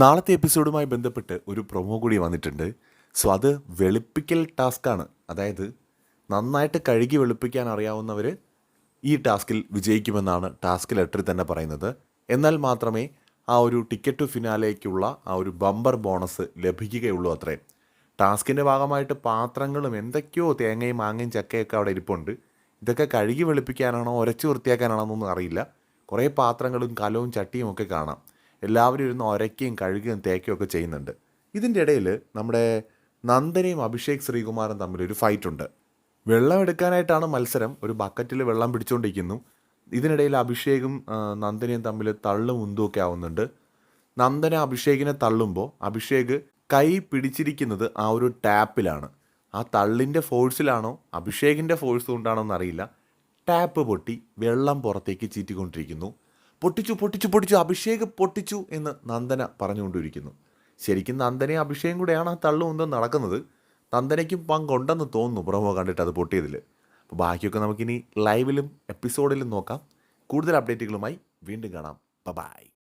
നാളത്തെ എപ്പിസോഡുമായി ബന്ധപ്പെട്ട് ഒരു പ്രൊമോ കൂടി വന്നിട്ടുണ്ട്. സോ അത് വെളുപ്പിക്കൽ ടാസ്ക്കാണ് അതായത് നന്നായിട്ട് കഴുകി വെളുപ്പിക്കാൻ അറിയാവുന്നവർ ഈ ടാസ്കിൽ വിജയിക്കുമെന്നാണ് ടാസ്ക് ലെറ്ററിൽ തന്നെ പറയുന്നത്. എന്നാൽ മാത്രമേ ആ ഒരു ടിക്കറ്റ് ടു ഫിനാലേക്കുള്ള ആ ഒരു ബമ്പർ ബോണസ് ലഭിക്കുകയുള്ളൂ അത്രേ. ടാസ്കിന്റെ ഭാഗമായിട്ട് പാത്രങ്ങളും എന്തൊക്കെയോ തേങ്ങയും മാങ്ങയും ചക്കയൊക്കെ അവിടെ ഇരിപ്പുണ്ട്. ഇതൊക്കെ കഴുകി വെളുപ്പിക്കാനാണോ ഉരച്ച് വൃത്തിയാക്കാനാണോ എന്നൊന്നും അറിയില്ല. കുറേ പാത്രങ്ങളും കലവും ചട്ടിയും ഒക്കെ കാണാം. എല്ലാവരും ഇരുന്ന് ഒരയ്ക്കുകയും കഴുകുകയും തേക്കുകയും ഒക്കെ ചെയ്യുന്നുണ്ട്. ഇതിന്റെ ഇടയിൽ നമ്മുടെ നന്ദനയും അഭിഷേക് ശ്രീകുമാറും തമ്മിൽ ഒരു ഫൈറ്റ് ഉണ്ട്. വെള്ളം എടുക്കാനായിട്ടാണ് മത്സരം. ഒരു ബക്കറ്റിൽ വെള്ളം പിടിച്ചുകൊണ്ടിരിക്കുന്നു ഇതിനിടയിൽ അഭിഷേകും നന്ദനയും തമ്മിൽ തള്ളും ഉന്തുമൊക്കെ ആവുന്നുണ്ട്. നന്ദന അഭിഷേകിനെ തള്ളുമ്പോൾ അഭിഷേക് കൈ പിടിച്ചിരിക്കുന്നത് ആ ഒരു ടാപ്പിലാണ് ആ തള്ളിന്റെ ഫോഴ്സിലാണോ അഭിഷേകിന്റെ ഫോഴ്സ് കൊണ്ടാണോ എന്നറിയില്ല. ടാപ്പ് പൊട്ടി വെള്ളം പുറത്തേക്ക് ചീറ്റിക്കൊണ്ടിരിക്കുന്നു. പൊട്ടിച്ചു പൊട്ടിച്ചു പൊട്ടിച്ചു അഭിഷേക് പൊട്ടിച്ചു എന്ന് നന്ദന പറഞ്ഞുകൊണ്ടിരിക്കുന്നു. ശരിക്കും നന്ദനയും അഭിഷേകം കൂടെയാണ് ആ തള്ളുമെന്ന് നടക്കുന്നത്. നന്ദനയ്ക്കും പങ്കുണ്ടെന്ന് തോന്നുന്നു പ്രൊമോ കണ്ടിട്ട് അത് പൊട്ടിയതിൽ അപ്പോൾ ബാക്കിയൊക്കെ നമുക്കിനി ലൈവിലും എപ്പിസോഡിലും നോക്കാം. കൂടുതൽ അപ്ഡേറ്റുകളുമായി വീണ്ടും കാണാം. ബൈ